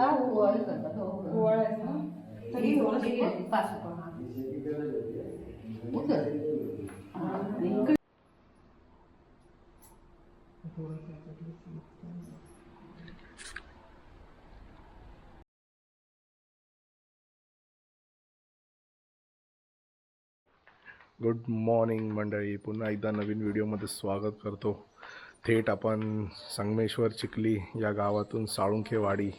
आता ओवाळी करतात हो ओवाळायचं तरी पाच रुपये, गुड मॉर्निंग मंडळी. पुन्हा एकदा नवीन व्हिडिओमध्ये स्वागत करतो. थेट आपण संगमेश्वर चिखली या गावातून साळुंखे वाडी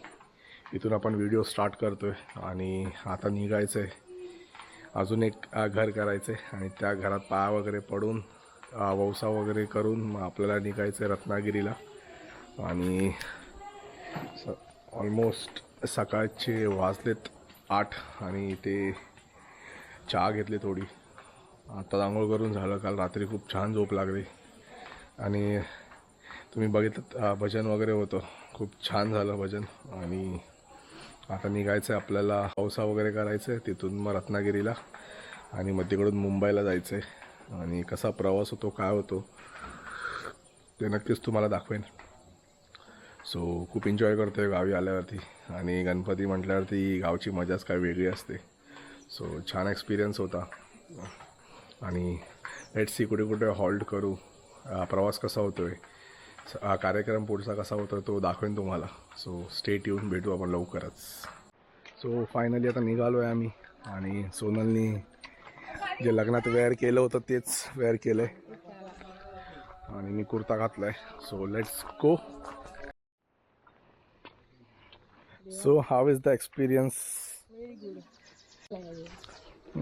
इथून आपण व्हिडिओ स्टार्ट करतो आहे आणि आता निघायचं आहे अजून एक घर करायचं आहे आणि त्या घरात पाया वगैरे पडून वौसा वगैरे करून मग आपल्याला निघायचं आहे रत्नागिरीला. आणि स ऑलमोस्ट सकाळचे वाजलेत आठ आणि ते चहा घेतली थोडी. आता आंघोळ करून झालं. काल रात्री खूप छान झोप लागली. आणि तुम्ही बघितलं भजन वगैरे होतं. खूप छान झालं भजन. आणि आता निघायचं आहे आपल्याला पावसा वगैरे करायचं आहे तिथून मग रत्नागिरीला. आणि मग तिकडून मुंबईला जायचं आहे आणि कसा प्रवास होतो काय होतो ते नक्कीच तुम्हाला दाखवेन. सो खूप एन्जॉय करतो आहे गावी आल्यावरती. आणि गणपती म्हटल्यावरती गावची मजाच काय वेगळी असते. सो छान एक्सपिरियन्स होता. आणि लेट सी कुठे कुठे हॉल्ट करू. प्रवास कसा होतो आहे कार्यक्रम पुढचा कसा होतो तो दाखवेन तुम्हाला. सो स्टेट येऊन भेटू आपण लवकरच. सो फायनली आता निघालो आहे आम्ही आणि सोनलनी जे लग्नात वेअर केलं होतं तेच वेअर केलं आहे आणि मी कुर्ता घातला आहे so let's go so how is the experience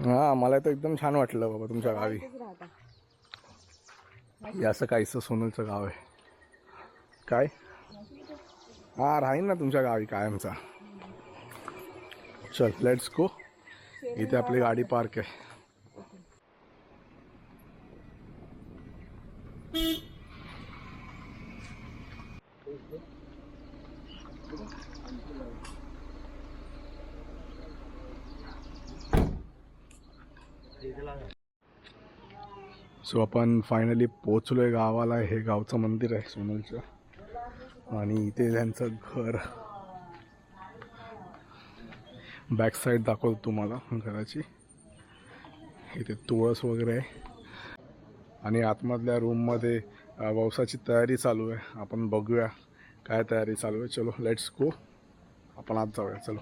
हां मला तर एकदम छान वाटलं बाबा तुमच्या गावी. हे असं काहीसं सोनलचं गाव आहे. काय? हा राहील ना तुमच्या गावी कायमचा चल लेट्स गो इथे आपली गाडी पार्क आहे. सो आपण फायनली पोचलो आहे गावाला. हे गावचं मंदिर आहे सोनलचं. आणि इथे त्यांचं घर. बॅक साईड दाखवतो तुम्हाला घराची. इथे तुळस वगैरे आहे. आणि आतमधल्या रूममध्ये पावसाची तयारी चालू आहे. आपण बघूया काय तयारी चालू आहे. चलो लेट्स गो आपण आत जाऊया. चलो.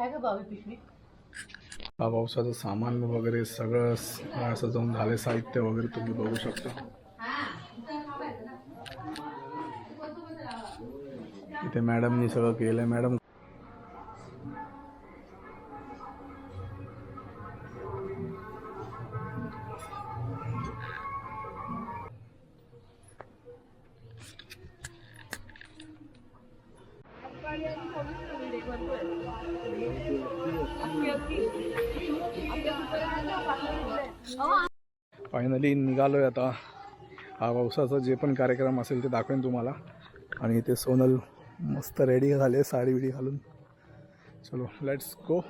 आहे का बावी पिशवी हा पावसाचं सामान वगैरे सगळं स- अ, सजवून झाले साहित्य वगैरे तुम्ही बघू शकता. इथे मॅडमनी सगळं केलंय. मॅडम फायनली आहे आता. हा पावसाचा जे पण कार्यक्रम असेल ते दाखवेन तुम्हाला. आणि इथे सोनल मस्त रेडी झाले साडी बिडी घालून. चलो लेट्स गो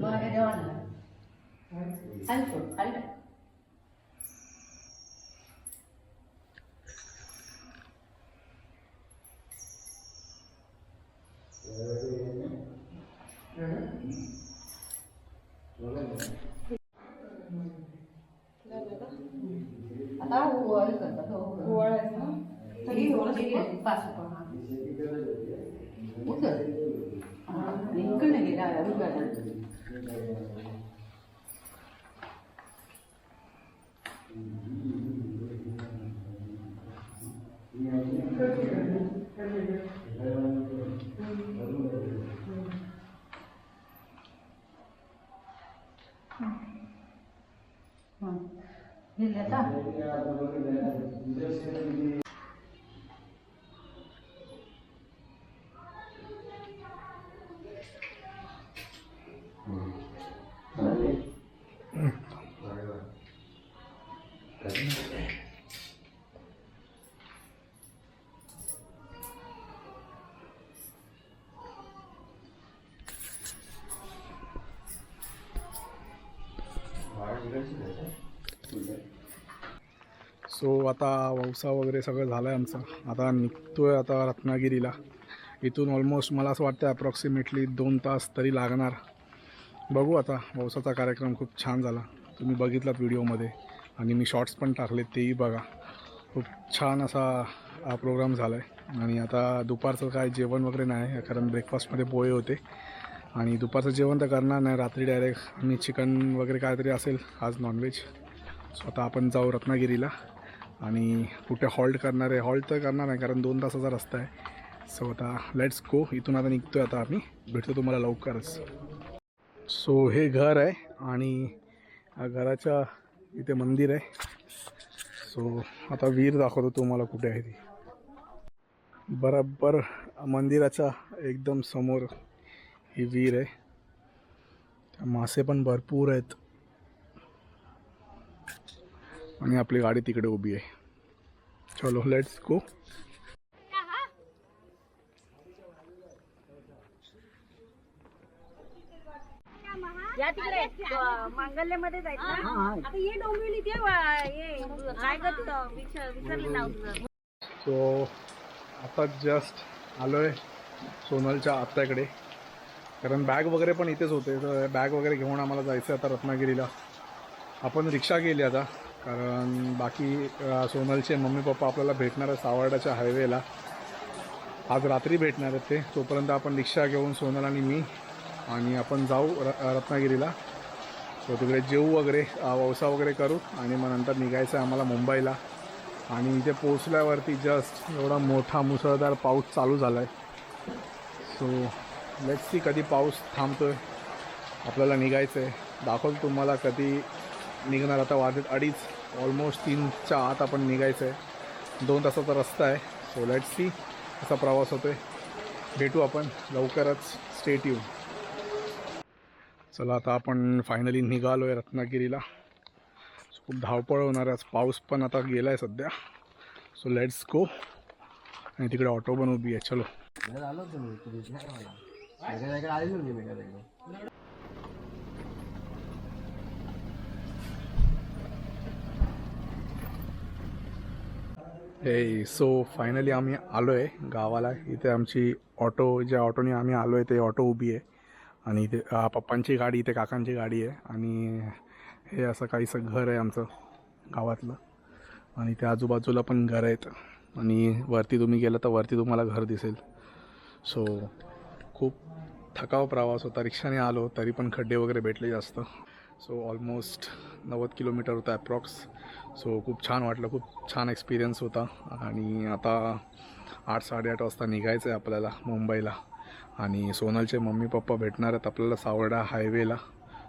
मग हे जेवण खाली सोड खाली टाक. आता ओवाळी करतात हो हो. ओवाळायचं ना? तरी थोडंसं घे, पाच रुपये, हा. उचल. हा, आणि इकडे गेला सो आता वौसा वगैरे सगळं झालं आहे आमचं. आता निघतो आहे आता रत्नागिरीला. इथून ऑलमोस्ट मला असं वाटतं अप्रॉक्सिमेटली दोन तास तरी लागणार. बघू आता वौसाचा कार्यक्रम खूप छान झाला. तुम्ही बघितलात व्हिडिओमध्ये आणि मी शॉर्ट्स पण टाकले तेही बघा. खूप छान असा हा प्रोग्राम झाला आहे आणि आता दुपारचं काय जेवण वगैरे नाही कारण ब्रेकफास्टमध्ये पोहे होते. आणि दुपारचं जेवण तर करणार नाही रात्री डायरेक्ट आणि चिकन वगैरे काहीतरी असेल आज नॉनव्हेज सो आता आपण जाऊ रत्नागिरीला. आणि कुठे हॉल्ट करणार आहे हॉल्ट तर करणार नाही कारण दोन तासाचा रस्ता आहे. सो आता लेट्स गो इथून आता निघतो आता आम्ही. भेटतो तुम्हाला लवकरच. सो हे घर आहे आणि घराच्या इथे मंदिर आहे. सो आता वीर दाखवतो तुम्हाला कुठे आहे ती. बरोबर मंदिराच्या एकदम समोर ही वीर आहे. मासे पण भरपूर आहेत. आणि आपली गाडी तिकडे उभी आहे. चलो लेट्स गो या तिकडे. मांगल्यमध्ये जायचं. ना आता ये डोंबिवली ते वा- ये. काय ग तिथं विसर- विसरले नाव तुझं सो आता जस्ट आलो आहे सोनलच्या आत्याकडे. कारण बॅग वगैरे पण इथेच होते. तर बॅग वगैरे घेऊन आम्हाला जायचं आता रत्नागिरीला. आपण रिक्षा केली आता. कारण बाकी सोनलचे मम्मी पप्पा आपल्याला भेटणार आहे सावर्डाच्या हायवेला आज रात्री भेटणार आहेत ते. तोपर्यंत आपण रिक्षा घेऊन सोनल आणि मी आणि आपण जाऊ र रत्नागिरीला. सो तिकडे जेऊ वगैरे अ, वौसा वगैरे करू आणि मग नंतर निघायचं आहे आम्हाला मुंबईला. आणि इथे पोचल्यावरती जस्ट एवढा मोठा मुसळधार पाऊस चालू झाला आहे सो लेट्स सी कधी पाऊस थांबतो आहे आपल्याला निघायचं आहे दाखवतो तुम्हाला कधी निघणार. आता वाजत अडीच. ऑलमोस्ट तीनच्या आत आपण निघायचं आहे दोन तासाचा रस्ता आहे. सो लेट सी असा प्रवास होतो आहे भेटू आपण लवकरच. स्टेट येऊ चला आता आपण फायनली निघालो आहे रत्नागिरीला खूप धावपळ होणार आहे. पाऊस पण आता गेला आहे सध्या. सो लेट्स गो आणि तिकडे ऑटो पण उभी आहे. चलो. आलो तुम्ही तुम्ही नाही मला वेगळ्या जागेला आलेलो मी वेगळ्या जागेला हे सो फायनली आम्ही आलो आहे गावाला. इथे आमची ऑटो ज्या ऑटोने आम्ही आलो आहे ते ऑटो उभी आहे. आणि इथे पप्पांची गाडी इथे काकांची गाडी आहे. आणि हे असं काहीसं घर आहे आमचं गावातलं. आणि त्या आजूबाजूला पण घर आहेत. आणि वरती तुम्ही गेलं तर वरती तुम्हाला घर दिसेल. सो खूप थकाव प्रवास होता. रिक्षाने आलो तरी पण खड्डे वगैरे भेटले जास्त. सो ऑलमोस्ट नव्वद किलोमीटर होता ॲप्रॉक्स सो खूप छान वाटलं खूप छान एक्सपिरियन्स होता. आणि आता आठ साडेआठ वाजता निघायचं आहे आपल्याला मुंबईला. आणि सोनलचे मम्मी पप्पा भेटणार आहेत आपल्याला सावर्डा हायवेला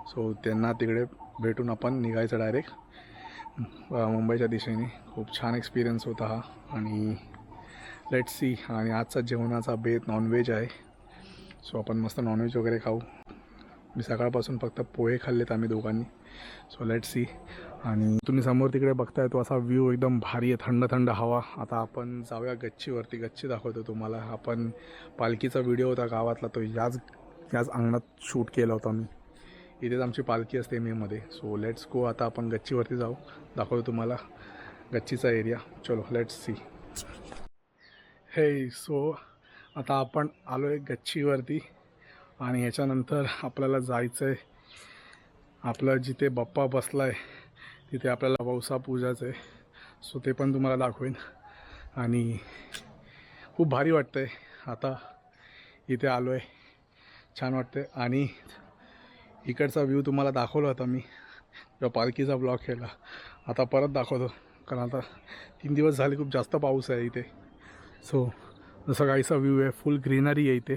सो त्यांना तिकडे भेटून आपण निघायचं डायरेक्ट मुंबईच्या दिशेने. खूप छान एक्सपिरियन्स होता हा. आणि लेट सी आणि आजचा जेवणाचा बेत नॉनव्हेज आहे. सो आपण मस्त नॉनव्हेज वगैरे खाऊ. मी सकाळपासून फक्त पोहे खाल्लेत आम्ही दोघांनी. सो लेट सी आणि तुम्ही समोर तिकडे बघताय तो असा व्ह्यू एकदम भारी आहे थंड थंड हवा. आता आपण जाऊया गच्चीवरती. गच्ची दाखवतो तुम्हाला. आपण पालखीचा व्हिडिओ होता गावातला तो याच याच अंगणात शूट केला होता मी. इथेच आमची पालखी असते मेमध्ये सो लेट्स गो आता आपण गच्चीवरती जाऊ. दाखवतो तुम्हाला गच्चीचा एरिया चलो लेट्स सी हे सो आता आपण आलो आहे गच्चीवरती. आणि ह्याच्यानंतर आपल्याला जायचं आहे आपलं जिथे बाप्पा बसला आहे तिथे आपल्याला वौसा पूजाचं आहे. सो ते पण तुम्हाला दाखवेन. आणि खूप भारी वाटतं आहे आता इथे आलो आहे छान वाटतं आहे आणि इकडचा व्ह्यू तुम्हाला दाखवला होता मी जेव्हा पालखीचा ब्लॉग केला. आता परत दाखवतो कारण आता तीन दिवस झाले खूप जास्त पाऊस आहे इथे. सो जसं काहीसा व्ह्यू आहे फुल ग्रीनरी आहे इथे.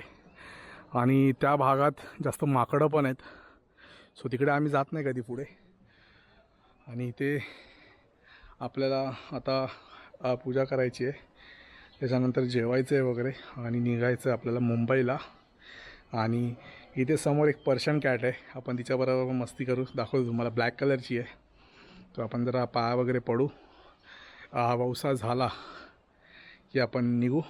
आणि त्या भागात जास्त माकडं पण आहेत. सो तिकडे आम्ही जात नाही कधी पुढे. आणि इथे आपल्याला आता पूजा करायची आहे. त्याच्यानंतर जेवायचं आहे वगैरे आणि निघायचं आहे आपल्याला मुंबईला. आणि इथे समोर एक पर्शन कॅट आहे. आपण तिच्याबरोबर मस्ती करू. दाखवतो तुम्हाला. ब्लॅक कलरची आहे. तो आपण जरा पाया वगैरे पडू. हा पावसा झाला की आपण निघू.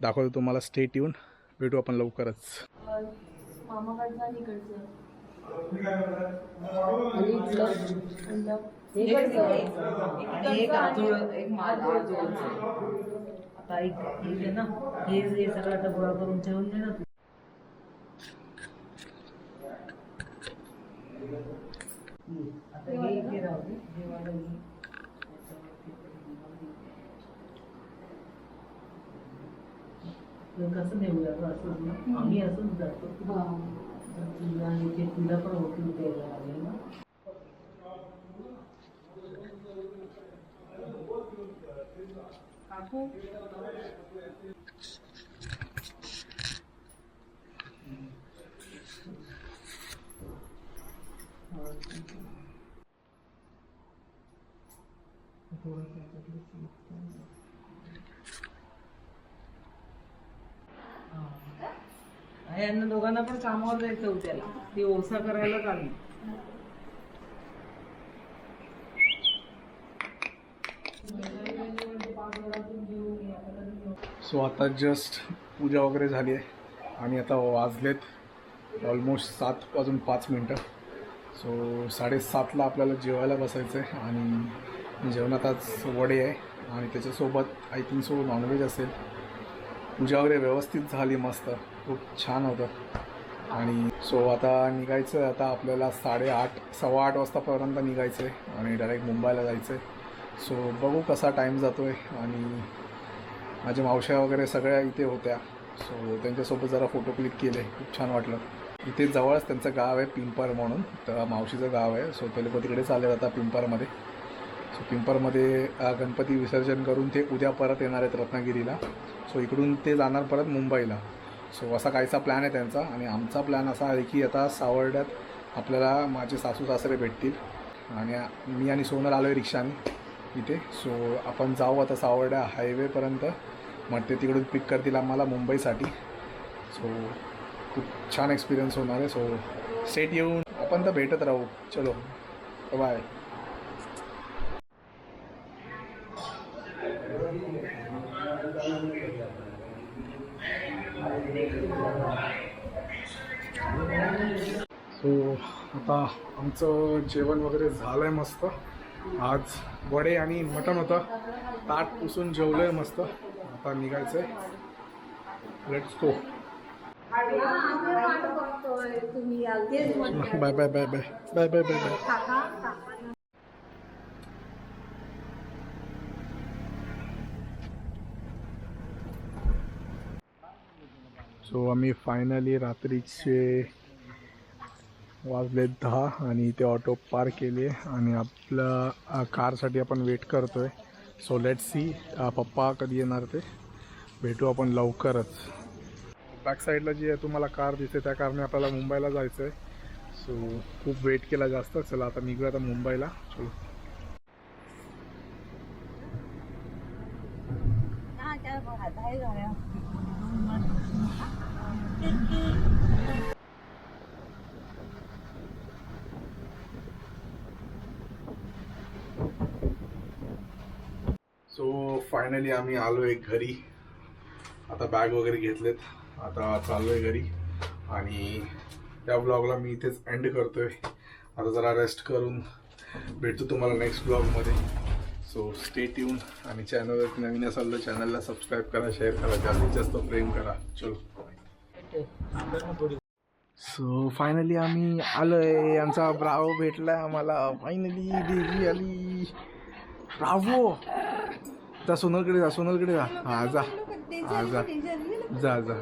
दाखवतो तुम्हाला. स्टेट येऊन भेटू आपण लवकरच. एक आजोळ एक आता एक हे ना. हे हे सगळं आता गोळा करून ठेवून दे ना तू. आता हे इथे राहू दे. जेवायला घे. कसं देऊया असं? असंच ना आम्ही असंच जातो. तर तुला इथे तुला पण ओटीपी द्यायला लागेल ना काकू Thank you. यांना दोघांना पण कामावर जायचं होतं त्याला. ती ओसा करायला चालली. सो आता जस्ट पूजा वगैरे झाली आहे. आणि आता वाजलेत ऑलमोस्ट सात वाजून पाच मिनटं. सो साडेसातला आपल्याला जेवायला बसायचं आहे आणि जेवणात आज वडे आहे आणि त्याच्यासोबत आय थिंक सो नॉनव्हेज असेल. पूजा वगैरे व्यवस्थित झाली मस्त. खूप छान होतं. आणि सो आता निघायचं आहे आता आपल्याला साडेआठ सव्वा आठ वाजतापर्यंत निघायचं आहे आणि डायरेक्ट मुंबईला जायचं आहे सो बघू कसा टाईम जातो आहे आणि माझ्या मावश्या वगैरे सगळ्या इथे होत्या. सो त्यांच्यासोबत जरा फोटो क्लिक केले खूप छान वाटलं. इथे जवळच त्यांचं गाव आहे पिंपर म्हणून तर मावशीचं गाव आहे. सो ते लोक तिकडे चालले जातात पिंपरमध्ये सो पिंपरमध्ये गणपती विसर्जन करून ते उद्या परत येणार आहेत रत्नागिरीला. सो इकडून ते जाणार परत मुंबईला. सो असा काहीसा प्लॅन आहे त्यांचा. आणि आमचा प्लॅन असा आहे की आता सावर्ड्यात आपल्याला माझे सासू सासरे भेटतील. आणि मी आणि सोनल आलो आहे रिक्षाने इथे. सो आपण जाऊ आता सावर्ड्या हायवेपर्यंत मग ते तिकडून पिक करतील आम्हाला मुंबईसाठी. सो खूप छान एक्सपिरियन्स होणार आहे. सो सेट येऊन आपण तर भेटत राहू. चलो. बाय सो आता आमचं जेवण वगैरे झालं आहे मस्त. आज वडे आणि मटण होतं. ताट पुसून जेवलं आहे मस्त. आता निघायचं आहे let's go bye bye bye bye bye bye bye bye so आम्ही फायनली रात्रीचे वाजले दहा आणि इथे ऑटो पार्क केले आणि आपलं कारसाठी आपण वेट करतो आहे सो लेट सी पप्पा कधी येणार ते. भेटू आपण लवकरच. बॅक साईडला जी आहे तुम्हाला कार दिसते त्या कारने आपल्याला मुंबईला जायचं आहे सो खूप वेट केला जास्त. चला आता निघूया आता मुंबईला. चलो. सो फायनली आम्ही आलो आहे घरी. आता बॅग वगैरे घेतलेत. आता चाललो आहे घरी. आणि त्या ब्लॉगला मी इथेच एंड करतोय. आता जरा रेस्ट करून भेटतो तुम्हाला नेक्स्ट ब्लॉगमध्ये सो स्टेट येऊन आणि चॅनलवरती नवीन असाल तर चॅनलला सबस्क्राईब करा शेअर करा जास्तीत जास्त प्रेम करा. चलो. सो फायनली आम्ही आलोय. यांचा ब्रावो भेटला आम्हाला. फायनली देवी आली. ब्रावो! जा सोनलकडे जा सोनलकडे जा. हा जा. हा जा. जा जा.